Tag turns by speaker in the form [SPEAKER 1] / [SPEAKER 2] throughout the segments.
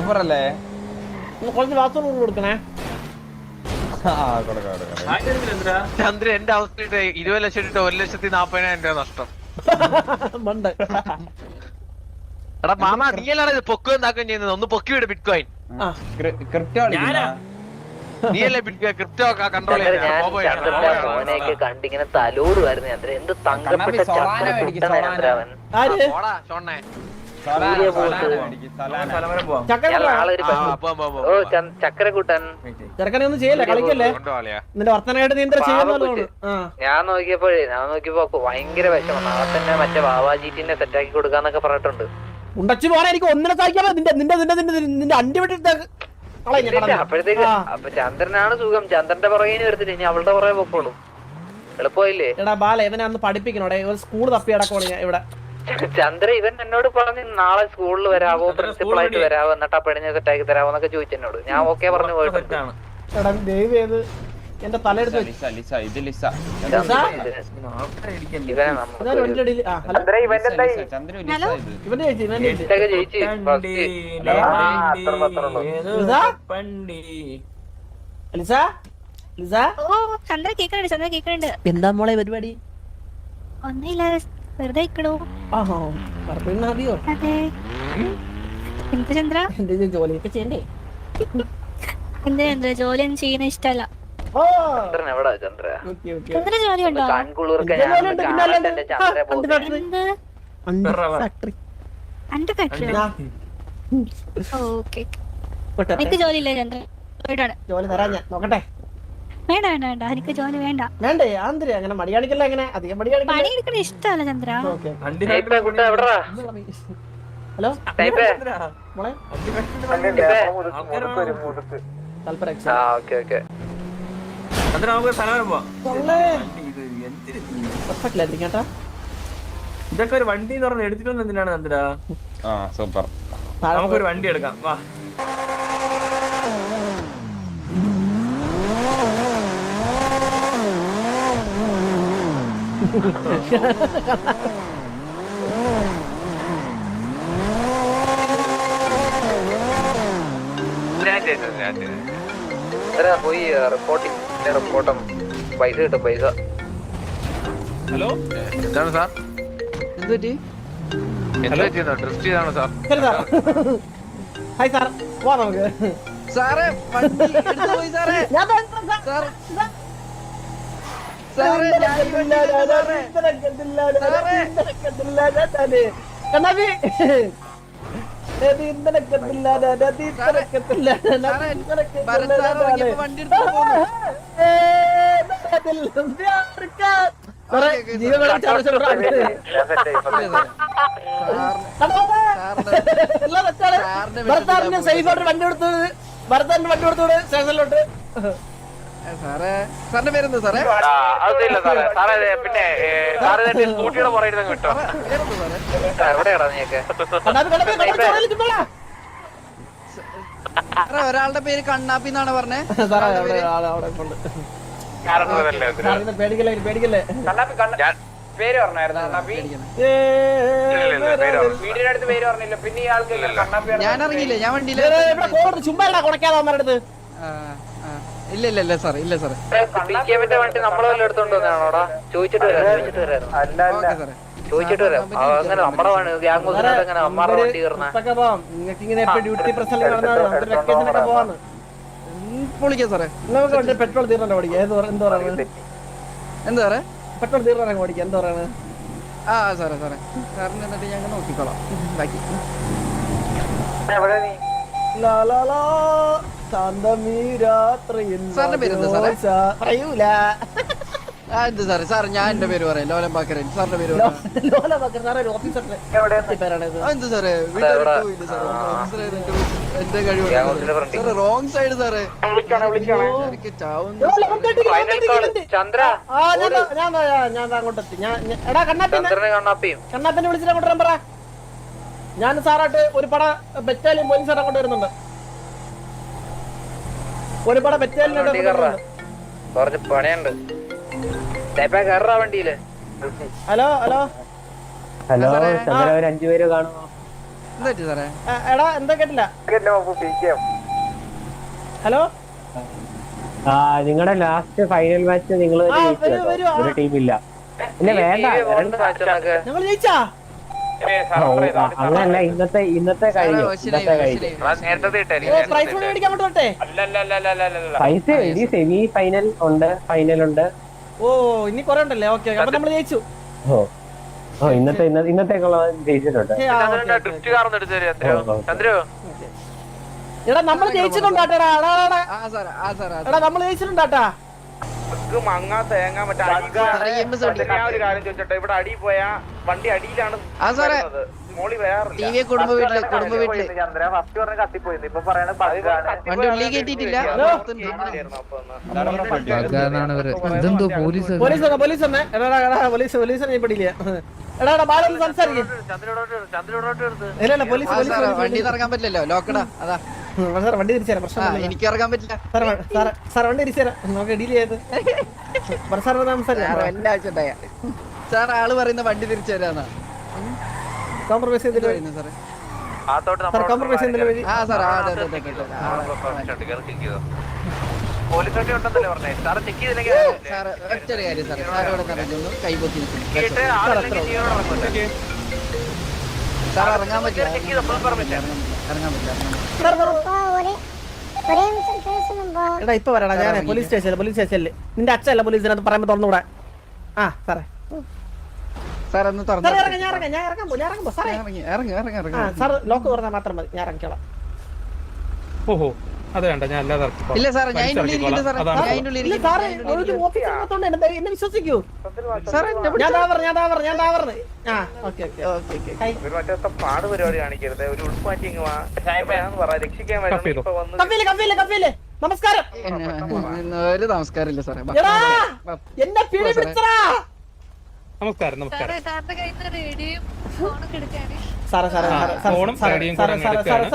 [SPEAKER 1] Super അല്ലേ
[SPEAKER 2] കുറച്ച് bathroom കൊടുക്കണേ.
[SPEAKER 3] ചന്ദ്ര എന്റെ അവസ്ഥ ഇരുപത് ലക്ഷം ഇട്ട് ഒരു ലക്ഷത്തി നാപ്പതിനായിരം രൂപ നഷ്ടം.
[SPEAKER 2] മണ്ട്.
[SPEAKER 3] എടാ മാമ നീയല്ലാണ് ഇത് പൊക്കുകയും എന്താക്കുകയും ചെയ്യുന്നത്? ഒന്ന് പൊക്കി വിട് ബിറ്റ് കോയിൻ
[SPEAKER 1] ക്രിപ്റ്റോ
[SPEAKER 3] നീയല്ലേ ബിറ്റ് ക്രിപ്റ്റോ കൺട്രോൾ
[SPEAKER 4] ഞാൻ കണ്ടിങ്ങനെ തലോടുമായിരുന്നു എന്ത് തങ്കപ്പെട്ട. ചന്ദ്രൻ അവൻ. ചക്കരക്കുട്ടൻ.
[SPEAKER 2] ചെറുക്കനെ ഒന്നും ചെയ്യല്ലേ കളിക്കല്ലേ. നിന്റെ നീ എന്താ ചെയ്യുന്നല്ലോ
[SPEAKER 4] ഞാൻ നോക്കിയപ്പോഴേ ഞാൻ നോക്കിയപ്പോ ഭയങ്കര വിഷമം. നാളെ തന്നെ മറ്റേ ബാബാജീറ്റിനെ സെറ്റാക്കി കൊടുക്കാന്നൊക്കെ പറഞ്ഞിട്ടുണ്ട്.
[SPEAKER 2] ഉണ്ടച്ചു പോരാ എനിക്ക് ഒന്നിനെ സഹിക്കാൻ നിന്റെ നിന്റെ നിന്റെ നിന്റെ നിന്റെ അണ്ടി വിട്ടിട്ട് കളയും ഞാൻ
[SPEAKER 4] ഇല്ല,
[SPEAKER 2] കടന്നു.
[SPEAKER 4] അപ്പോഴത്തേക്ക് അപ്പൊ ചന്ദ്രനാണ് സുഖം. ചന്ദ്രന്റെ പുറകെ എടുത്തിട്ട് ഇനി അവളുടെ പുറകെ പൊക്കോളൂ. എളുപ്പമില്ലേ
[SPEAKER 2] എടാ ബാല ഇവനെ അന്ന് പഠിപ്പിക്കണോടെ. ഒരു സ്കൂൾ തപ്പി അടക്കമാണ് ഇവിടെ.
[SPEAKER 4] ചന്ദ്ര ഇവൻ എന്നോട് പറഞ്ഞു നാളെ സ്കൂളിൽ വരാവോ പ്രിൻസിപ്പൾ ആയിട്ട് വരാവോ എന്നിട്ട് ആ പെണ്ണിനെ സെറ്റാക്കി തരാവോ എന്നൊക്കെ ചോദിച്ചു എന്നോട്. ഞാൻ ഓക്കെ പറഞ്ഞു പോയിട്ടുണ്ട്.
[SPEAKER 2] എടാ ദൈവം ഏത്? എന്റെ തലയെടുത്ത് എന്താ മോളെ പരിപാടി?
[SPEAKER 5] ഒന്നുമില്ല വെറുതെ ഇക്കണു
[SPEAKER 2] ആഹാ പറപ്പിണ്ണ മതിയോ?
[SPEAKER 5] അതെ. എന്ത് ചന്ദ്ര?
[SPEAKER 2] എന്റെ ജോലിയൊക്കെ ചെയ്യണ്ടേ?
[SPEAKER 5] എന്ത് ചന്ദ്ര? ജോലിയൊന്നും ചെയ്യുന്ന ഇഷ്ടല്ല.
[SPEAKER 4] ചന്ദ്രൻ എവിടാ ചന്ദ്ര?
[SPEAKER 5] ചന്ദ്ര ജോലി ഉണ്ടോ?
[SPEAKER 4] കൺകുളിർക്ക ഞാൻ കാണട്ടെ ചന്ദ്ര പോകുന്നത്
[SPEAKER 2] ഫാക്ടറി
[SPEAKER 5] ഓക്കെ. എനിക്ക് ജോലി ഇല്ല ചന്ദ്ര. പോയിട്ടാണ്
[SPEAKER 2] ജോലി തരാൻ ഞാൻ. നോക്കട്ടെ.
[SPEAKER 5] വേണ്ട വേണ്ട വേണ്ട. എനിക്ക് ജോലി വേണ്ട.
[SPEAKER 2] വേണ്ടേ? ആന്തരി അങ്ങനെ മടി കാണിക്കല്ല അങ്ങനെ? അധികം മടി കാണിക്കല്ല
[SPEAKER 5] പണി എടുക്കണ ഇഷ്ടമല്ല ചന്ദ്ര.
[SPEAKER 2] Okay hello? മോളെ? തൽപര പെർഫെക്റ്റ് കേട്ടാ
[SPEAKER 6] ഇതൊക്കെ ഒരു വണ്ടി എന്ന് പറഞ്ഞ് എടുത്തിട്ടൊന്നും എന്തിനാണ് ചന്ദ്ര?
[SPEAKER 1] ആ സൂപ്പർ.
[SPEAKER 6] നമുക്കൊരു വണ്ടി എടുക്കാം. വാ.
[SPEAKER 3] ചെയ്തത്.
[SPEAKER 4] പോയി റിപ്പോർട്ടിങ് റിപ്പോർട്ടും പൈസ കിട്ടും പൈസ.
[SPEAKER 3] എന്താണ് സാർ? എന്തുപറ്റി എന്താ ചെയ്യുന്നത് ഡ്രിഫ്റ്റ് ചെയ്താണോ സാർ?
[SPEAKER 2] Hi sir. പോവാ നമുക്ക്.
[SPEAKER 7] സാറേ വണ്ടി എടുത്തു പോയി സാറേ.
[SPEAKER 2] ഞാൻ സാർ.
[SPEAKER 7] പോന്നു.
[SPEAKER 2] ഭർത്താവിന് സേഫ് ആയിട്ട് വണ്ടി കൊടുത്തത് ഭർത്താവിന് വണ്ടി കൊടുത്തോട്? സ്റ്റേഷനിലോട്ട്?
[SPEAKER 7] സാറേ സാറിന്റെ പേരെന്താ സാറേ?
[SPEAKER 3] അതില്ല സാറേ. സാറേ പിന്നെ സാറ് സ്കൂട്ടിയുടെ പുറകിൽ നിന്ന് കിട്ടോ
[SPEAKER 4] എവിടെയാടാ
[SPEAKER 7] സാറേ ഒരാളുടെ പേര് കണ്ണാപ്പി എന്നാണ് പറഞ്ഞേ?
[SPEAKER 2] പേടിക്കല്ലേ പേടിക്കല്ലേ?
[SPEAKER 1] പേര് പറഞ്ഞായിരുന്നു കണ്ണാപ്പി?
[SPEAKER 2] ഏ,
[SPEAKER 3] ഇല്ല, ഇല്ല, പേര് പറഞ്ഞു.
[SPEAKER 1] വീടിന്റെ അടുത്ത് പേര് പറഞ്ഞില്ല. പിന്നെ ഈ ആൾക്ക് കണ്ണാപ്പി
[SPEAKER 7] ഞാൻ വണ്ടിയില്ല ഞാൻ
[SPEAKER 2] ഏ,
[SPEAKER 7] വണ്ടിയിൽ
[SPEAKER 2] ഇവിടെ കോൾ ചുമ്മാ കുണക്കാതെ അമ്മയുടെ അടുത്ത്.
[SPEAKER 7] ഇല്ല ഇല്ല ഇല്ല സാറേ ഇല്ല സാറേ.
[SPEAKER 4] വണ്ടി നമ്മളെ വല്ല എടുത്തോണ്ട് വന്നാണോടാ ചോദിച്ചിട്ട് വരാം. ചോദിച്ചിട്ട് വരാം.
[SPEAKER 7] ഓക്കെ സാറേ.
[SPEAKER 4] ചോദിച്ചിട്ട് വരാം. ആ, അങ്ങനെ നമ്മുടെ ഗ്യാങ് കൊന്നിട്ട് അങ്ങനെ അമ്മാരുടെ വണ്ടി കയറുന്ന
[SPEAKER 2] ട്രിപ്പൊക്കെ നിങ്ങൾക്ക് ഇങ്ങനെ എപ്പോ ഡ്യൂട്ടി പ്രശ്നം നടന്നാൽ നമുക്ക് വെക്കേഷനൊക്കെ പോവാന്ന്.
[SPEAKER 7] ഉം, പൊളിക്കാം സാറേ?
[SPEAKER 2] നമുക്ക് വണ്ടി പെട്രോൾ തീർന്നാണ് ഓടിക്കുക എന്താ എന്ത് പറയുന്നത്?
[SPEAKER 7] എന്താ പറയാ
[SPEAKER 2] പെട്രോൾ തീർന്നാണ് ഓടിക്കുക എന്താ പറയുന്നത്?
[SPEAKER 7] ആ സാറേ സാറേ. സാറിന് എന്നിട്ട് ഞങ്ങൾ നോക്കിക്കോളാം. ബാക്കി.
[SPEAKER 2] ലാ, ലാ, ലാ, ശാന്തമീ രാത്രിയിൽ
[SPEAKER 7] സാറിന്റെ പേരെന്താ സാറേ?
[SPEAKER 2] മധുരോഷ. പറയൂല
[SPEAKER 7] ആ എന്ത് സാറേ? സാർ ഞാൻ എന്റെ പേര് പറയാം. ലോലം ബാക്കരൻ സാറിന്റെ പേര് പറയാം.
[SPEAKER 2] ലോല ബക്കർ സാറേ ഒരു ഓഫീസറിന്റെ പേരാണിത്
[SPEAKER 7] ആ, എന്ത് സാറേ? പോയില്ല സാറേ? side എന്റെ എന്റെ
[SPEAKER 4] ഞാൻ.
[SPEAKER 7] സാറേ റോങ് സൈഡ് സാറേ. എനിക്ക് ചാവുന്നു.
[SPEAKER 2] ലോല,
[SPEAKER 4] ഫൈനൽ. ചന്ദ്ര
[SPEAKER 2] ആ ഞാൻ ദാ- ഞാൻ ദാ- ഞാൻ ദാ ഞാൻ ഞാൻ- എടാ കണ്ണാപ്പിന്നെ
[SPEAKER 4] ചന്ദ്രനെ കണ്ണാപ്പിയും.
[SPEAKER 2] കണ്ണാപ്പിന്നെ വിളിച്ചിട്ട് അങ്ങോട്ട് വരാൻ പറ. ഞാൻ സാറായിട്ട് ഒരു പട ബറ്റാലിയൻ പോലീസ് അങ്ങോട്ട് വരുന്നുണ്ട്. ഒരു പട ബറ്റാലിയൻ
[SPEAKER 4] വണ്ടി കയറാ. കുറച്ച് പണിയുണ്ട്. കയറാ വണ്ടിയിൽ.
[SPEAKER 2] Hello hello.
[SPEAKER 7] ഹലോ
[SPEAKER 2] ചന്ദ്ര
[SPEAKER 7] ഒരു അഞ്ചു പേര് കാണുമോ? എന്താ പറ്റി സാറേ?
[SPEAKER 2] ആ, എടാ എന്താ കേട്ടില്ല? ഹലോ?
[SPEAKER 8] ആ നിങ്ങളുടെ ലാസ്റ്റ് ഫൈനൽ മാച്ച് നിങ്ങൾ. ഒരു ടീമില്ല പിന്നെ വേണ്ട.
[SPEAKER 2] ഞങ്ങൾ ജയിച്ചാ?
[SPEAKER 8] അങ്ങനല്ല ഇന്നത്തെ ഇന്നത്തെ കഴിഞ്ഞു ഇന്നത്തെ കഴിഞ്ഞു പൈസ ഇനി സെമി ഫൈനൽ ഉണ്ട് ഫൈനൽ ഉണ്ട്.
[SPEAKER 2] ഓ ഇനി കൊറേ ഉണ്ടല്ലേ? ഓക്കെ അപ്പൊ നമ്മൾ ജയിച്ചു.
[SPEAKER 8] ഓ ഓ ഇന്നത്തെ ഇന്ന- ഇന്നത്തേക്കുള്ള ജയിച്ചിട്ടുണ്ട്.
[SPEAKER 2] എടാ നമ്മൾ ജയിച്ചിട്ടുണ്ടാട്ടാ എടാ നമ്മൾ ജയിച്ചിട്ടുണ്ടാട്ടാ.
[SPEAKER 1] മങ്ങാ തേങ്ങ മറ്റേ ഒരു കാര്യം ചോദിച്ചോട്ടെ? ഇവിടെ അടി പോയാ വണ്ടി അടിയിലാണ്
[SPEAKER 7] ആ സാറേ
[SPEAKER 1] മോളി
[SPEAKER 7] വേറെ കുടുംബ വീട്ടിൽ കുടുംബ വീട്ടിൽ
[SPEAKER 1] ചന്ദ്ര ഫസ്റ്റ് പറഞ്ഞ കത്തിപ്പോയിരുന്നു ഇപ്പൊ പറയണ
[SPEAKER 7] വണ്ടി കയറ്റിയിട്ടില്ല
[SPEAKER 9] ഇതെന്തോ പോലീസ്
[SPEAKER 2] പോലീസ് പോലീസ് പോലീസ് പോലീസിനെ ഞാൻ പിടിയില്ല സംസാരിക്കും. ഇല്ല ഇല്ല പോലീസ് പോലീസ്
[SPEAKER 7] വണ്ടി
[SPEAKER 2] പോലീസ്
[SPEAKER 7] ഇറങ്ങാൻ പറ്റില്ലല്ലോ. ലോക്കടാ അതാ.
[SPEAKER 2] ഉം, വണ്ടി തിരിച്ചു പ്രശ്നമില്ല
[SPEAKER 7] എനിക്ക് ഇറങ്ങാൻ പറ്റില്ല
[SPEAKER 2] സാറേ വണ്ടി തിരിച്ചു നമുക്ക് ഡീൽ ചെയ്ത് പറ സാർ
[SPEAKER 7] സാറ്
[SPEAKER 2] സംസാരിക്കാം
[SPEAKER 7] എന്റെ സാർ ആൾ പറയുന്ന വണ്ടി തിരിച്ചു തരാന്നാ
[SPEAKER 2] കോംപ്രമൈസ് ചെയ്തിട്ട്
[SPEAKER 7] പറയുന്നു സാറേ
[SPEAKER 2] സാർ കോംപ്രമൈസ് ചെയ്യുന്നതിന് വഴി
[SPEAKER 7] ആ സാർ ആ അതെ അതെ അതെ അതെ, അതെ ആ, ആ.
[SPEAKER 3] പോലീസ് വണ്ടി ഉണ്ടെന്നല്ലേ പറഞ്ഞേ സാറ് ചെക്ക് ചെയ്തില്ലെങ്കിൽ
[SPEAKER 7] സാർ സാർ ഇറങ്ങാൻ പറ്റില്ല ഇറങ്ങാൻ പറ്റില്ല.
[SPEAKER 2] എടാ ഇപ്പൊ വരടാ ഞാൻ പോലീസ് സ്റ്റേഷനിൽ പോലീസ് സ്റ്റേഷനിൽ നിന്റെ അച്ഛല്ല പോലീസിനകത്ത് പറയുമ്പോ തുറന്നുകൂടാ ആ സാറേ.
[SPEAKER 7] സാർ ഒന്ന് തുറന്നു
[SPEAKER 2] സാറേ ഇറങ്ങാം ഞാൻ ഇറങ്ങാം ഇറങ്ങാൻ പോ ഞാൻ ഇറങ്ങാൻ പോ സാറേ.
[SPEAKER 7] ഇറങ്ങി ഇറങ്ങി ഇറങ്ങി
[SPEAKER 2] ആ
[SPEAKER 7] ഇറങ്ങി
[SPEAKER 2] സാർ ലോക്ക് തുറന്നാൽ മാത്രം മതി. ഞാൻ ഇറങ്ങിക്കോളാം.
[SPEAKER 9] ഓഹോ. അത് വേണ്ട ഞാൻ അല്ലാതെ.
[SPEAKER 7] ഇല്ല സാറേ ഞാൻ ഇതിന്റെ ഉള്ളിൽ ഇരിക്കുന്നു സാറേ. ഞാൻ ഇതിന്റെ ഉള്ളിൽ
[SPEAKER 2] ഇല്ല സാറേ ഒരു
[SPEAKER 7] ഇരിക്കുന്നു.
[SPEAKER 2] ഓഫീസിനകത്തോണ്ട് എന്നെ വിശ്വസിക്കൂ.
[SPEAKER 7] സാർ എന്നെ
[SPEAKER 2] ഞാൻ പറഞ്ഞു ഞാൻ പറഞ്ഞു ഞാൻ ആ ഓക്കെ ഓക്കെ
[SPEAKER 7] ഓക്കെ ഓക്കെ.
[SPEAKER 1] ഒരു മറ്റേ പാട് പരിപാടി കാണിക്കരുത്. ഒരു ഉൾമാറ്റി ഇങ്ങ് വാ. ഞാൻ പറ രക്ഷിക്കാൻ
[SPEAKER 9] കഫ്
[SPEAKER 1] വരണം
[SPEAKER 9] ചെയ്തോ.
[SPEAKER 1] ഇപ്പൊ വന്ന്
[SPEAKER 2] കഫീൽ കഫീൽ കഫീൽ. നമസ്കാരം.
[SPEAKER 7] എന്നെ- ഒരു നമസ്കാരമില്ല സാറേ.
[SPEAKER 2] എടാ! എന്നെ പിടി
[SPEAKER 7] സാറേ.
[SPEAKER 2] പിടിച്ചടാ
[SPEAKER 9] നമസ്കാരം നമസ്കാരം.
[SPEAKER 5] സാറിന്റെ കയ്യിൽ നിന്ന് റേഡിയോയും ഫോണൊക്കെ എടുക്കാണ്
[SPEAKER 2] സാറേ സാറേ സാറേ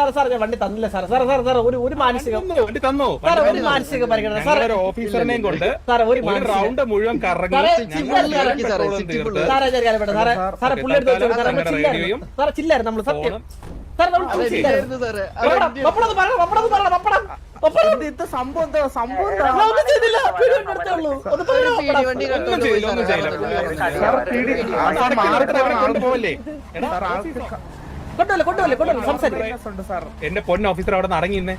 [SPEAKER 2] സാറേ ഞാൻ വണ്ടി തന്നില്ല സാറേ സാറേ സാറേ സാറേ ഒരു ഒരു മാനസിക
[SPEAKER 9] വണ്ടി തന്നോ
[SPEAKER 2] സാറേ ഒരു മാനസിക പരിഗണന സാറേ
[SPEAKER 9] ഓഫീസറിനെയും കൊണ്ട്
[SPEAKER 2] സാറേ ഒരു
[SPEAKER 9] റൗണ്ട് മുഴുവൻ കറങ്ങി
[SPEAKER 2] സാറേ,
[SPEAKER 7] സാറേ.
[SPEAKER 2] സാറേ ചെറിയ കാര്യം സാറേ സാറേ
[SPEAKER 9] ഓക്കേ,
[SPEAKER 2] പുള്ളി എടുത്ത് വെച്ചോ സാറേ നമ്മൾ ചില്ലായിരുന്നു
[SPEAKER 9] നമ്മൾ
[SPEAKER 2] സാറേ ചില്ലായിരുന്നു നമ്മൾ സത്യം സാറേ നമ്മൾ
[SPEAKER 7] അതെ,
[SPEAKER 2] ചില്ലായിരുന്നു
[SPEAKER 7] സാറേ.
[SPEAKER 2] പപ്പടം, പപ്പടം പറയണം, പപ്പടം പറയണം, പപ്പടം.
[SPEAKER 6] സംഭവം എന്താ സംഭവം
[SPEAKER 2] സംസാരിക്ക്.
[SPEAKER 9] എന്റെ പൊന്ന ഓഫീസർ അവിടെ നിന്ന്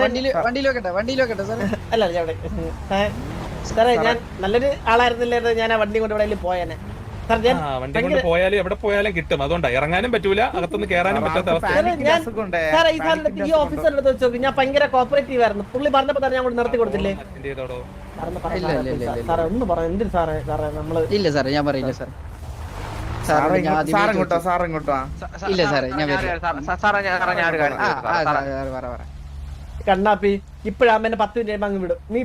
[SPEAKER 7] വണ്ടിയിൽ
[SPEAKER 2] അല്ല അല്ല, ഞാൻ ഇവിടെ. ഏ, സാറേ ഞാൻ നല്ലൊരു ആളായിരുന്നില്ലായിരുന്നു ഞാൻ ആ വണ്ടി കൊണ്ട് എവിടെയെങ്കിലും പോയേനെ
[SPEAKER 9] വണ്ടി കൊണ്ട്
[SPEAKER 2] ഭയങ്കര-
[SPEAKER 9] പോയാലും എവിടെ പോയാലും കിട്ടും. അതുകൊണ്ട് ഇറങ്ങാനും പറ്റൂല അകത്തുനിന്ന് കയറാനും പറ്റാത്ത അവസ്ഥ
[SPEAKER 2] ഈ അടുത്ത് വെച്ച് ഞാൻ ഭയങ്കര കോപ്പറേറ്റീവ് ആയിരുന്നു. പുള്ളി പറഞ്ഞപ്പോ തന്നെ ഞാൻ നിർത്തി കൊടുത്തില്ലേ? സാറേ, ഒന്ന് പറ എന്തിന് സാറേ സാറേ നമ്മൾ
[SPEAKER 7] ഇല്ല സാറേ ഞാൻ പറയില്ല
[SPEAKER 6] സാർ.
[SPEAKER 7] സാറേ. ഞാൻ
[SPEAKER 3] സാറേ ഞാൻ ഒരു കാര്യം
[SPEAKER 2] കണ്ണാപ്പി ഇപ്പഴാകുമ്പോ എന്നെ പത്ത് മിനിറ്റ് അങ്ങ് വിടും നീ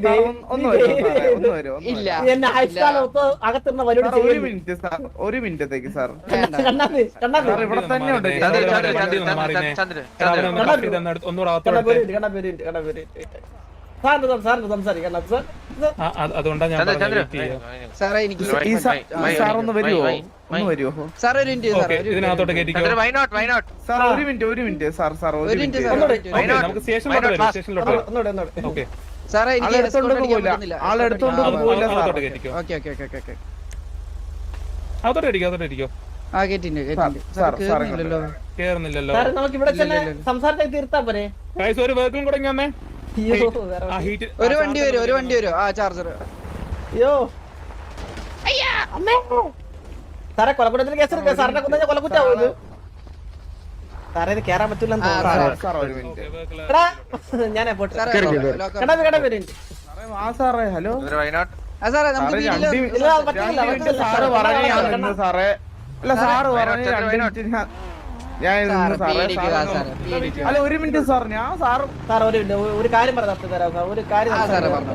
[SPEAKER 7] ഇല്ല
[SPEAKER 2] എന്നെ ഹൈസ്റ്റാൾ അകത്തുനിന്ന വലോട്
[SPEAKER 6] ഒരു മിനിറ്റ് സാർ ഒരു മിനിറ്റത്തേക്ക് സാർ
[SPEAKER 7] വേണ്ട
[SPEAKER 2] കണ്ണാപ്പി കണ്ണാപ്പി
[SPEAKER 6] ഇവിടെ തന്നെ ഉണ്ട്.
[SPEAKER 2] കണ്ണാപ്പി. കണ്ണാപ്പി കണ്ണാപ്പി സാറിന് സാറിന് സംസാരിക്കാം കണ്ണാപ്പി സാർ സാർ,
[SPEAKER 9] ആ, അത് അതുകൊണ്ടാ ഞാൻ
[SPEAKER 3] ചന്ദ്രു,
[SPEAKER 9] പറഞ്ഞത്
[SPEAKER 3] ചന്ദ്രു.
[SPEAKER 9] വെയിറ്റ് ചെയ്യാം.
[SPEAKER 7] സാറേ എനിക്ക്
[SPEAKER 6] ഈ സാർ
[SPEAKER 3] വൈ,
[SPEAKER 6] ഈ സാർ ഒന്ന്
[SPEAKER 3] വൈ,
[SPEAKER 6] വരുമോ
[SPEAKER 3] വൈ, വൈ.
[SPEAKER 6] ഒന്ന് വരുമോ
[SPEAKER 7] സാർ ഒരു മിനിറ്റ് സാർ
[SPEAKER 9] ഓക്കേ,
[SPEAKER 7] ഒരു
[SPEAKER 9] ഇതിനകത്തോട്ട്
[SPEAKER 7] minute.
[SPEAKER 9] കയറ്റിക്കോ
[SPEAKER 3] Chandru, why not, why not?
[SPEAKER 6] Sir ഒരു മിനിറ്റ് ഒരു മിനിറ്റ് സാർ സാർ ഒരു
[SPEAKER 7] ഒരു മിനിറ്റ്
[SPEAKER 6] മിനിറ്റ്
[SPEAKER 7] സാർ
[SPEAKER 2] ഒന്നുകൂടി.
[SPEAKER 3] Why
[SPEAKER 9] okay,
[SPEAKER 3] not?
[SPEAKER 9] നമുക്ക് സ്റ്റേഷനിലോട്ട്
[SPEAKER 3] Why not
[SPEAKER 9] വരും
[SPEAKER 3] fast?
[SPEAKER 9] സ്റ്റേഷനിലോട്ട്
[SPEAKER 2] ഒന്നുകൂടെ,
[SPEAKER 9] വരും
[SPEAKER 2] ഒന്നുകൂടെ, ഒന്നുകൂടെ.
[SPEAKER 9] ഓക്കെ
[SPEAKER 7] സാറേ എനിക്ക്
[SPEAKER 6] ആളെ എടുത്തോണ്ട്
[SPEAKER 7] escort അടിക്കാൻ
[SPEAKER 6] പോകില്ല.
[SPEAKER 7] പറ്റുന്നില്ല.
[SPEAKER 6] ആളെ എടുത്തോണ്ട്
[SPEAKER 7] ആ,
[SPEAKER 6] പോകില്ല. സാർ.
[SPEAKER 9] അകത്തോട്ട് കയറ്റിക്കോ
[SPEAKER 7] okay okay okay okay okay
[SPEAKER 9] അതോട്ട് ഇരിക്കോ
[SPEAKER 7] ആ കേറുന്നില്ലല്ലോ
[SPEAKER 2] നമുക്ക് ഇവിടെ തന്നെ. സംസാരത്തെ തീർത്താ പോരെ
[SPEAKER 9] ഒരു വേർക്കും കൂടെ വന്നേ ആ ഹീറ്റ്
[SPEAKER 7] ഒരു വണ്ടി വരും ഒരു വണ്ടി വരും. ആ ചാർജർ.
[SPEAKER 2] അയ്യോ. അമ്മേ. സാറേ കൊലക്കുറ്റത്തിന് കേസ് സാറിനെ കൊന്നു കൊലക്കുറ്റാവും ഇത്? സാറേ ഇത് കേറാൻ പറ്റൂലെന്ന്
[SPEAKER 7] ഞാൻ
[SPEAKER 2] തോന്നുന്നു.
[SPEAKER 6] സാർ സാർ ഒരു മിനിറ്റ്.
[SPEAKER 2] എടാ ഞാനേ പോട്ടെ.
[SPEAKER 7] സാറേ
[SPEAKER 6] ഹലോ.
[SPEAKER 7] സാറേ നമുക്ക്.
[SPEAKER 6] സാറ് പറഞ്ഞു ഞാൻ അല്ല ഒരു മിനിറ്റ് സാർ ഞാൻ സാർ
[SPEAKER 2] സാർ ഒരു മിനിറ്റ് ഒരു- കാര്യം പറഞ്ഞു തരാം സാർ ഒരു കാര്യം.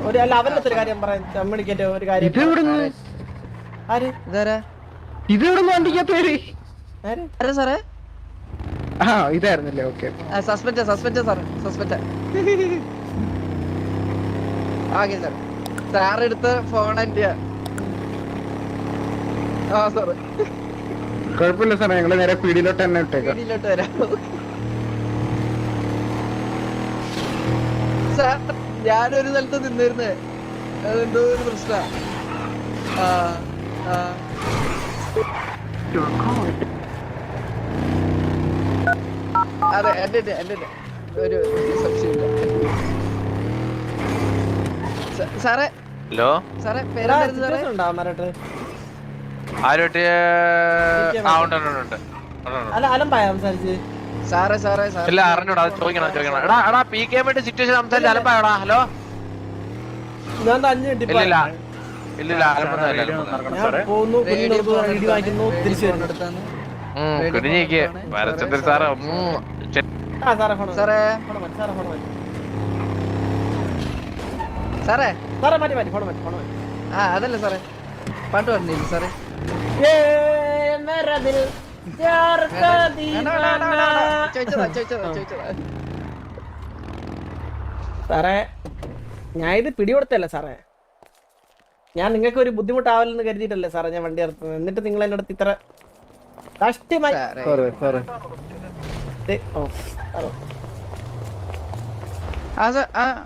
[SPEAKER 2] ഒരു അല്ല അവരുടെ ഒരു കാര്യം പറയാം കമ്മ്യൂണിക്കേറ്റ് ഒരു കാര്യം ആര്?
[SPEAKER 7] ഇതാരാ?
[SPEAKER 8] ഇത്
[SPEAKER 7] സാറേ?
[SPEAKER 8] ആ ഇതായിരുന്നല്ലേ okay.
[SPEAKER 7] Suspend suspend sir suspend. ആകെ സാർ സാർ എടുത്ത ഫോൺ എന്റെ ആ സാറ്.
[SPEAKER 8] കുഴപ്പമില്ല സാറേ ഞങ്ങൾ നേരെ പീടിയിലോട്ട് തന്നെ ഇട്ടേക്കാം.
[SPEAKER 7] വീട്ടിലോട്ട് വരാം. സാർ ഞാനൊരു സ്ഥലത്ത് നിന്നിരുന്നേ. അതെന്തോ ഒരു പ്രശ്ന. ആ ആ. അതെ എന്റെ ഉണ്ട്, എന്റെ ഉണ്ട്. ഒരു സംശയമില്ല. സ- സാറേ.
[SPEAKER 3] ഹലോ?
[SPEAKER 7] സാറേ പേരെന്തായിരുന്നു സാറേ? സാറേ സാറേ
[SPEAKER 3] ഇല്ല അറിഞ്ഞൂടാ അത് ചോദിക്കണം ചോദിക്കണം. എടാ എടാ പി കെ വേണ്ടി സിറ്റുവേഷൻ സംസാരിച്ച് അലമ്പായോടാ ഹലോ?
[SPEAKER 2] ഞാൻ ഇല്ലില്ല. അഞ്ച് മിനിറ്റ്
[SPEAKER 3] ഇല്ല ഇല്ല ഇല്ല ഇല്ല അലമ്പൊന്നുമില്ല അലമ്പൊന്നുമില്ല.
[SPEAKER 2] ഞാൻ പോകുന്നു കുഞ്ഞു നിർത്തുന്നു ഇടി വാങ്ങിക്കുന്നു തിരിച്ചു വരുന്നു
[SPEAKER 7] അടുത്താണ്
[SPEAKER 3] വരച്ചന്ദ്രൻ സാറ്
[SPEAKER 2] ആ സാറേ ഫോൺ
[SPEAKER 7] സാറേ.
[SPEAKER 2] ഫോൺ മാറ്റി സാറേ മാറ്റി ഫോൺ മാറ്റി ഫോൺ മാറ്റി
[SPEAKER 7] ആ അതല്ല സാറേ. പാട്ട് പറഞ്ഞില്ല സാറേ?
[SPEAKER 2] സാറേ ഞാൻ ഇത് പിടികൊടുത്തല്ലേ സാറേ? ഞാൻ നിങ്ങൾക്ക് ഒരു ബുദ്ധിമുട്ടാവില്ലെന്ന് കരുതിയിട്ടല്ലേ സാറേ ഞാൻ വണ്ടി ഇറക്കുന്നത് എന്നിട്ട് നിങ്ങൾ എന്റെ അടുത്ത് ഇത്ര കഷ്ടമായി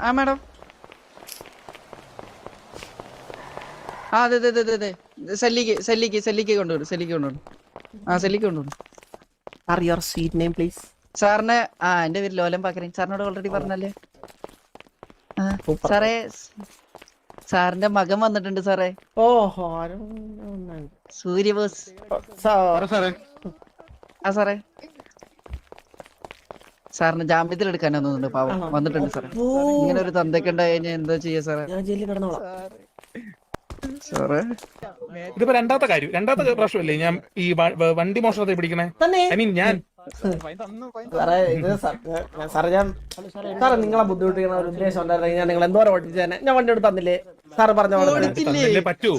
[SPEAKER 7] ആ മാഡം. ആ അതെ അതെ അതെ അതെ സല്ലിക്ക് സല്ലിക്ക് സല്ലിക്ക് കൊണ്ടുവരും സല്ലിക്ക് കൊണ്ടുവരും. ആ സല്ലിക്ക് കൊണ്ടുവരും.
[SPEAKER 2] Are your sweet name please
[SPEAKER 7] സാറിന് ആ എന്റെ പേര് ലോലം പാക്കരൻ സാറിനോട് ഓൾറെഡി പറഞ്ഞല്ലേ? ആ
[SPEAKER 2] Super.
[SPEAKER 7] സാറേ സാറിന്റെ മകൻ വന്നിട്ടുണ്ട് സാറേ.
[SPEAKER 2] ഓഹോ
[SPEAKER 7] സൂര്യബോസ്. ആ സാറേ. സാറിന് ജാമ്യത്തിൽ എടുക്കാനാ തോന്നുന്നുണ്ട് പാവം. വന്നിട്ടുണ്ട് സാറേ. ഇങ്ങനെ ഒരു തന്തയ്ക്ക് ഉണ്ടായി കഴിഞ്ഞാൽ എന്താ ചെയ്യാ സാറേ?
[SPEAKER 2] ഞാൻ ജയിലിൽ കിടന്നോളാം.
[SPEAKER 7] സാറേ.
[SPEAKER 9] ഇതിപ്പോ രണ്ടാമത്തെ കാര്യം. രണ്ടാമത്തെ പ്രശ്നമല്ലേ ഞാൻ ഈ വണ്ടി മോഷണത്തെ പിടിക്കണേ? ഐ മീൻ ഞാൻ
[SPEAKER 2] സാറേ ഇത് സാർ- ഞാൻ- സാറേ ഞാൻ സാറേ നിങ്ങളെ ബുദ്ധിമുട്ടിക്കുന്ന ഒരു ഉദ്ദേശം ഉണ്ടായിരുന്നെങ്കിൽ ഞാൻ നിങ്ങൾ എന്തോരം ഓടിച്ചേനെ ഞാൻ വണ്ടി എടുത്ത് തന്നില്ലേ? സാറ് പറഞ്ഞ പോലെ
[SPEAKER 9] പറ്റൂ.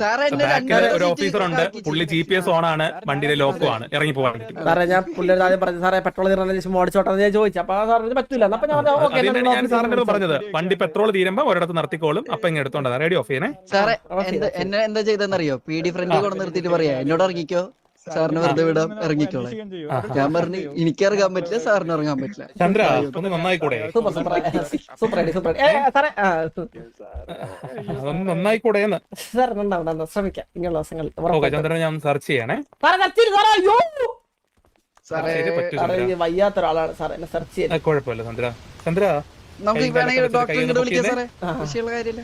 [SPEAKER 9] ഒരു ഓഫീസർ ഉണ്ട്. പുള്ളി ജി പി എസ് ഓൺ ആണ്. വണ്ടിയുടെ ലോക്കും ആണ്. ഇറങ്ങി പോകാൻ
[SPEAKER 2] സാറേ ഞാൻ പുള്ളിയുടെ ആദ്യം പറഞ്ഞു. സാറേ പെട്രോൾ തീർന്നതിന് ശേഷം ഓടിച്ചോട്ടെ ഞാൻ ചോദിച്ചു. അപ്പൊ സാറിന് പറ്റൂല. അപ്പൊ ഞാൻ "ഓക്കേ,
[SPEAKER 9] അതിനാണ്
[SPEAKER 2] നിങ്ങൾ
[SPEAKER 9] ഞാൻ സാറിന്റെ അടുത്ത്
[SPEAKER 2] വിളിച്ചോ."
[SPEAKER 9] പറഞ്ഞത് വണ്ടി പെട്രോൾ തീരുമ്പോ ഒരിടത്ത് നിർത്തിക്കോളും. അപ്പൊ ഇങ്ങനെ എടുത്തോണ്ടാ റെഡി ഓഫ് ചെയ്യണേ
[SPEAKER 7] സാറേ എന്താ
[SPEAKER 2] ഓക്കേ.
[SPEAKER 7] എന്നെ എന്താ ചെയ്തെന്നറിയോ പി ഡി ഫ്രണ്ട് കൊണ്ട് നിർത്തിയിട്ട് പറയാ. എന്നോട് ഇറങ്ങിക്കോ സാറിന് വെറുതെ വിടാം ഇറങ്ങിക്കോളെ ഞാൻ പറഞ്ഞു എനിക്ക് ഇറങ്ങാൻ പറ്റില്ല സാറിന് ഇറങ്ങാൻ പറ്റില്ല.
[SPEAKER 9] ചന്ദ്ര ഒന്ന് നന്നായിക്കൂടെ? നന്നായിക്കൂടെ എന്ന്
[SPEAKER 2] സാർ നന്നാവും നന്നാവും ശ്രമിക്കാം. ഇങ്ങനെയുള്ള ദിവസങ്ങളിൽ
[SPEAKER 9] ചന്ദ്രൻ ഞാൻ സെർച്ച് ചെയ്യണേ.
[SPEAKER 2] വയ്യാത്ത ഒരാളാണ് സാർ എന്നെ സെർച്ച്
[SPEAKER 9] കുഴപ്പമില്ല ചന്ദ്ര. ചന്ദ്ര
[SPEAKER 7] നമുക്ക് വേണമെങ്കിൽ ഡോക്ടറെ
[SPEAKER 9] കൈ
[SPEAKER 7] ഇങ്ങോട്ട് വിളിക്കാം സാറേ. വിഷയമുള്ള കാര്യമില്ല.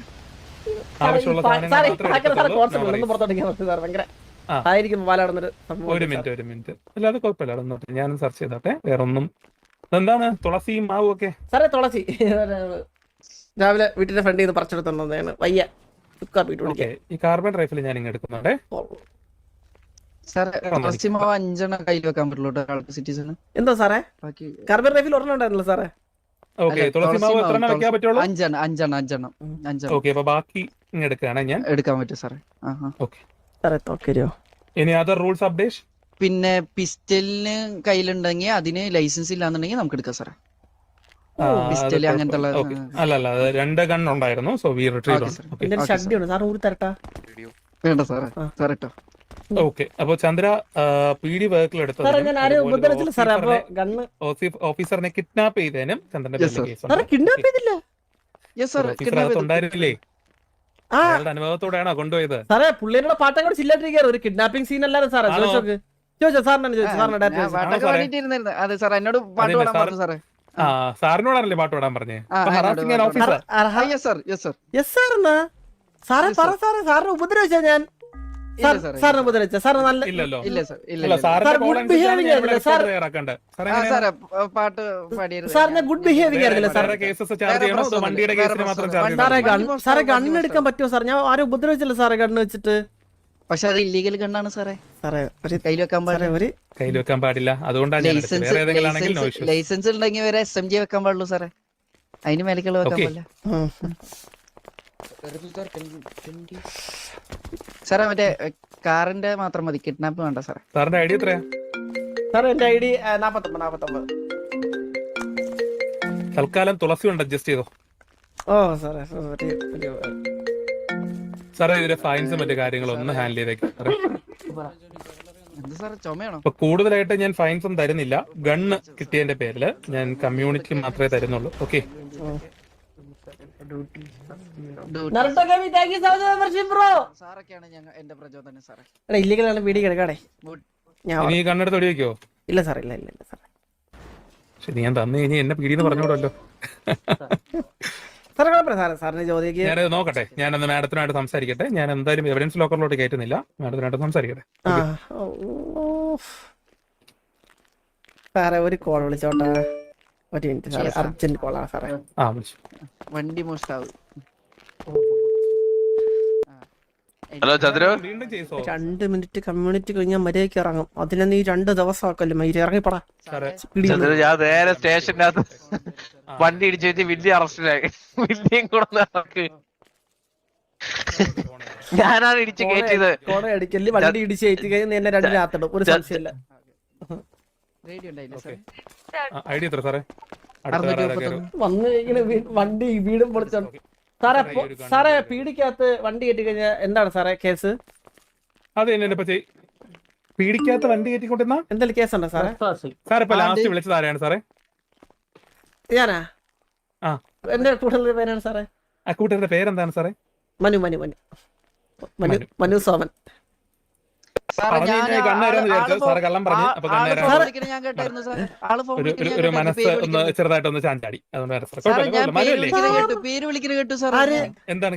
[SPEAKER 9] ആവശ്യമുള്ള
[SPEAKER 2] സാറേ
[SPEAKER 9] സാധനങ്ങൾ
[SPEAKER 2] ഭയങ്കര. ആയിരിക്കും
[SPEAKER 9] ഒരു മിനിറ്റ് ഒരു മിനിറ്റ്. അല്ലാതെ കുഴപ്പമില്ല അതൊന്നും ഞാനും സെർച്ച് ചെയ്തോട്ടെ വേറെ ഒന്നും എന്താണ് തുളസി മാവ് ഒക്കെ.
[SPEAKER 2] സാറേ തുളസി. രാവിലെ വീട്ടിന്റെ ഫ്രണ്ടിൽ നിന്ന് പറിച്ചെടുത്തോണ്ടാണ് വയ്യ.
[SPEAKER 9] ഈ കാർബൺ റൈഫിൽ ഞാൻ ഇങ്ങനെ എടുക്കുന്നുണ്ടേ.
[SPEAKER 7] അഞ്ചെണ്ണം കയ്യിൽ വെക്കാൻ പറ്റുള്ളൂ കേട്ടോ ആൾക്ക്
[SPEAKER 2] എന്തോ സാറേ?
[SPEAKER 7] ബാക്കി
[SPEAKER 2] കാർബൺ റൈഫിൽ ഒരെണ്ണം ഉണ്ടായിരുന്നല്ലോ സാറേ.
[SPEAKER 9] ഓക്കെ തുളസി
[SPEAKER 7] തുളസി
[SPEAKER 9] മാവ്
[SPEAKER 7] മാവ്,
[SPEAKER 9] എത്ര വെക്കാൻ
[SPEAKER 7] തുളസി-
[SPEAKER 9] പറ്റുള്ളൂ?
[SPEAKER 7] അഞ്ചെണ്ണം അഞ്ചെണ്ണം അഞ്ചെണ്ണം അഞ്ചെണ്ണം.
[SPEAKER 9] ഓക്കെ അപ്പൊ ബാക്കി ഞാൻ.
[SPEAKER 7] എടുക്കാൻ പറ്റും സാറേ.
[SPEAKER 9] ഓക്കെ. ഇനി അതർ റൂൾസ് അപ്ഡേറ്റ്
[SPEAKER 7] പിന്നെ പിസ്റ്റലിന് കയ്യിലുണ്ടെങ്കിൽ അതിന് ലൈസൻസ് ഇല്ലാന്നുണ്ടെങ്കിൽ നമുക്ക് എടുക്കാം സാറേ. പിസ്റ്റൽ അങ്ങനത്തെ ഉള്ള
[SPEAKER 9] അല്ല അല്ല രണ്ട് ഗൺ ഉണ്ടായിരുന്നു സോ വി റിട്രീവ്
[SPEAKER 7] വേണ്ട സാറേ. സാറേ
[SPEAKER 9] ഓക്കെ അപ്പൊ ചന്ദ്ര പി ഡി എടുത്തത് ഓഫീസറിനെ കിഡ്നാപ്പ് ചെയ്തതിനും ചന്ദ്രന്റെ ഉണ്ടായിരുന്നില്ലേ അനുഭവത്തോടെയാണോ കൊണ്ടുപോയത്?
[SPEAKER 2] സാറേ പുള്ളിയുടെ പാട്ടം കൂടെ ചില്ലാട്ടിരിക്കാറ് ഒരു കിഡ്നാപ്പിംഗ് സീൻ അല്ലാതെ സാറേ? ചോദിച്ചോക്ക് ചോദിച്ചോ സാറിനാണ് ചോദിച്ചു സാറിന് ഡയറക്റ്റ്
[SPEAKER 9] സാറേ?
[SPEAKER 7] അതെ എന്നോട് പാട്ട് പാടാൻ
[SPEAKER 9] സാർ-
[SPEAKER 7] പറഞ്ഞു സാറേ.
[SPEAKER 9] ആ സാറിനോടാണല്ലേ പാട്ട് പാടാൻ പറഞ്ഞേ?
[SPEAKER 7] ആ, എന്നോട്
[SPEAKER 9] harassing officer
[SPEAKER 7] yes sir yes sir
[SPEAKER 2] yes sir എന്നാ സാറേ പറ. സാറേ സാറിനെ ഉപദ്രവിച്ചാ ഞാൻ. സാറിനെ ഉപദ്രവിച്ച സാറിന് നല്ല
[SPEAKER 7] പാട്ട് പാടിയത്
[SPEAKER 2] ഗുഡ് ബിഹേവിംഗ് ആയിരുന്നില്ല സാർ?
[SPEAKER 9] വേറെ കേസസ് ചാർജ്
[SPEAKER 7] വേറെ
[SPEAKER 9] ചെയ്യണോ വണ്ടിയുടെ
[SPEAKER 7] വേറെ
[SPEAKER 9] മാത്രം ചാർജ്
[SPEAKER 2] സാറേ സാറേ
[SPEAKER 7] മോഷണം,
[SPEAKER 2] പറ്റുമോ സാർ ഞാൻ ആരും ഉപദ്രവിച്ചില്ല സാറേ ഗണ്ണ് വെച്ചിട്ട്?
[SPEAKER 7] പക്ഷെ അത് ഇല്ലീഗൽ ഗണ്ണാണ് സാറേ.
[SPEAKER 2] സാറേ ഒരു
[SPEAKER 7] കയ്യിൽ വെക്കാൻ പാടില്ല.
[SPEAKER 2] ഒരു
[SPEAKER 9] കയ്യിൽ വെക്കാൻ പാടില്ല. അതുകൊണ്ടാണ്.
[SPEAKER 7] ലൈസൻസ്
[SPEAKER 9] വേറെ ഏതെങ്കിലും ആണെങ്കിൽ
[SPEAKER 7] ലൈസൻസ് ഉണ്ടെങ്കിൽ വരെ എസ് എം ജി വെക്കാൻ പാടുള്ളൂ സാറേ. അതിന് മേലേക്കുള്ള വെക്കാൻ പാടില്ല. സാറേ മറ്റേ കാറിന്റെ മാത്രം മതി. കിഡ്നാപ്പ് വേണ്ട സാറേ.
[SPEAKER 9] സാറിന്റെ ഐഡിയ എത്രയാ?
[SPEAKER 2] സാർ എന്റെ ഐ ഡി നാപ്പത്തൊമ്പത് നാപ്പത്തൊമ്പത്.
[SPEAKER 9] തൽക്കാലം തുളസി കൊണ്ട് അഡ്ജസ്റ്റ് ചെയ്തോ.
[SPEAKER 2] ഓ സാറേ സോറി
[SPEAKER 9] സാറേ ഇതിന്റെ ഫൈൻസും മറ്റു കാര്യങ്ങളും ഒന്ന് ഹാൻഡിൽ ചെയ്തേക്കാം. സാറേ.
[SPEAKER 7] എന്ത് സാറേ ചുമയാണോ?
[SPEAKER 9] അപ്പൊ കൂടുതലായിട്ട് ഞാൻ ഫൈൻസ് ഒന്നും തരുന്നില്ല. ഗണ്ണ് കിട്ടിയതിന്റെ പേരിൽ ഞാൻ കമ്മ്യൂണിറ്റി മാത്രമേ തരുന്നുള്ളൂ. ഓക്കെ.
[SPEAKER 2] നറുട്ടോ കവി thank you so much membership bro
[SPEAKER 7] സാറൊക്കെയാണ് ഞങ്ങൾ എന്റെ പ്രചോദനം സാറേ.
[SPEAKER 2] എടാ ഇല്ലെങ്കിൽ ആണ് കിടക്കാടെ ഞാൻ
[SPEAKER 9] ഇനി ഈ കണ്ണെടുത്ത് ഒടി വെക്കോ?
[SPEAKER 2] ഇല്ല ഇല്ല ഇല്ല ഇല്ല
[SPEAKER 9] ഞാൻ തന്നു കഴിഞ്ഞാൽ എന്നെ പീടിയെന്ന് പറഞ്ഞോടല്ലോ
[SPEAKER 2] സാറേ കുഴപ്പമില്ല സാറേ സാറിന് ചോദിക്കുക
[SPEAKER 9] ഞാനത് നോക്കട്ടെ. ഞാനൊന്ന് മാഡത്തിനായിട്ട് സംസാരിക്കട്ടെ. ഞാൻ എന്തായാലും എവിഡൻസ് ലോക്കറിലോട്ട് കയറ്റുന്നില്ല മാഡത്തിനായിട്ട് സംസാരിക്കട്ടെ.
[SPEAKER 2] ആ ഓ. സാറേ ഒരു കോൾ വിളിച്ചോട്ടെ. ഒരു മിനിറ്റ് സാറേ അർജന്റ് കോളാണ് സാറേ.
[SPEAKER 7] വണ്ടി മോഷ്ടാവ്.
[SPEAKER 3] ഹലോ ചന്ദ്രു?
[SPEAKER 2] രണ്ട് മിനിറ്റ് കമ്മ്യൂണിറ്റി കഴിഞ്ഞാൽ മര്യാദയ്ക്ക് ഇറങ്ങും. അതിനെ നീ രണ്ട് ദിവസം ആക്കല്ലേ മര്യാദ ഇറങ്ങിപ്പടാ
[SPEAKER 3] ചന്ദ്രു ഞാൻ നേരെ സ്റ്റേഷനകത്ത് വണ്ടി ഇടിച്ചു വെച്ച് വലിയ അറസ്റ്റിലായി. വലിയും കൂടെ നടക്ക് ഞാനാണ് ഇടിച്ച് കയറ്റിയത്.
[SPEAKER 2] വണ്ടി ഇടിച്ച് കയറ്റി കഴിഞ്ഞാൽ എന്നെ രണ്ട് രാത്തിടും ഒരു സംശയമില്ല.
[SPEAKER 9] ഐഡിയ എത്ര സാറേ.
[SPEAKER 2] വന്ന് ഇങ്ങനെ വണ്ടി വീടും പൊളിച്ചോ സാറേ
[SPEAKER 9] സാറേ, ഈ
[SPEAKER 2] പൊ-
[SPEAKER 9] ഒരു കണ്ണ്
[SPEAKER 2] സാറേ
[SPEAKER 9] നോക്ക്.
[SPEAKER 2] പീടിക്കകത്ത് വണ്ടി കയറ്റി കഴിഞ്ഞാൽ എന്താണ് സാറേ കേസ്?
[SPEAKER 9] അതെ എന്നെ ചെയ് പീടിക്കാത്ത വണ്ടി കയറ്റിക്കൊണ്ടിരുന്ന?
[SPEAKER 2] എന്തെങ്കിലും ഉണ്ടോ സാറേ?
[SPEAKER 9] സാറേ ഇപ്പൊ ലാസ്റ്റ്
[SPEAKER 7] ഉണ്ട്.
[SPEAKER 9] വിളിച്ചത് ആരെയാണ് സാറേ?
[SPEAKER 2] ഞാനാ. എന്റെ കൂടുതൽ പേരാണ് സാറേ.
[SPEAKER 9] ആ കൂട്ടരുടെ പേരെന്താണ് സാറേ?
[SPEAKER 2] മനു മനു. മനു മനു.
[SPEAKER 9] മനു
[SPEAKER 2] സോമൻ.
[SPEAKER 9] ഒരു. മനസ്സ് ഒന്ന് ചെറുതായിട്ടൊന്ന് ചാഞ്ചാടി. എന്താണ്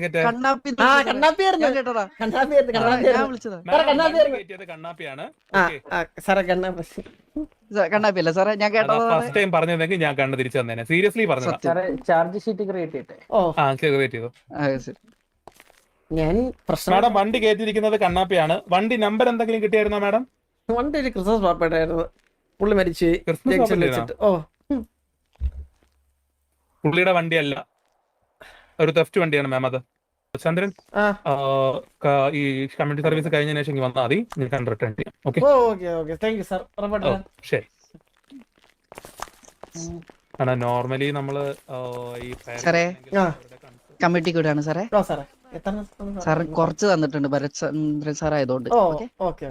[SPEAKER 9] കണ്ണാപ്പിയാണ്.
[SPEAKER 2] ആ, സാറേ
[SPEAKER 7] ഞാൻ കേട്ടത്
[SPEAKER 9] ഫസ്റ്റ് ടൈം പറഞ്ഞതെങ്കിൽ ഞാൻ കണ്ണ് തിരിച്ചു തന്നേനെ. സീരിയസ്ലി
[SPEAKER 7] പറഞ്ഞു.
[SPEAKER 8] ചാർജ് ഷീറ്റ് ക്രിയേറ്റ് ചെയ്യട്ടെ?
[SPEAKER 2] ഓ
[SPEAKER 9] ആ ക്രിയേറ്റ് ചെയ്തു.
[SPEAKER 7] ശരി.
[SPEAKER 2] ഞാൻ പ്രശ്നം
[SPEAKER 9] മാഡം വണ്ടി കയറ്റിയിരിക്കുന്നത് കണ്ണാപ്പിയാണ്. വണ്ടി നമ്പർ എന്തെങ്കിലും കിട്ടിയായിരുന്നോ മാഡം?
[SPEAKER 2] വണ്ടി ഒരു ക്രിസ്മസ് പാപ്പയായിരുന്നു പുള്ളി മരിച്ച്? വെച്ചിട്ട്. ഓ.
[SPEAKER 9] പുള്ളിയുടെ വണ്ടിയല്ല. ഒരു തെഫ്റ്റ് വണ്ടിയാണ് മാം അത്. ചന്ദ്രൻ ഈ കമ്മ്യൂണിറ്റി സർവീസ് കഴിഞ്ഞതിന് ശേഷം വന്നാൽ മതി. ഞാൻ റിട്ടേൺ ചെയ്യാം. Okay
[SPEAKER 2] oh okay okay thank you sir ഉറപ്പായിട്ട്. വരാം.
[SPEAKER 9] ശരി. നോർമലി നമ്മൾ ഈ
[SPEAKER 7] കമ്മിറ്റി കൂടാണ് സാറേ?
[SPEAKER 2] സാറേ.
[SPEAKER 7] സാറ് കുറച്ച് തന്നിട്ടുണ്ട് ഭരത് സാർ ആയതുകൊണ്ട്
[SPEAKER 2] ഓക്കെ ഓക്കെ.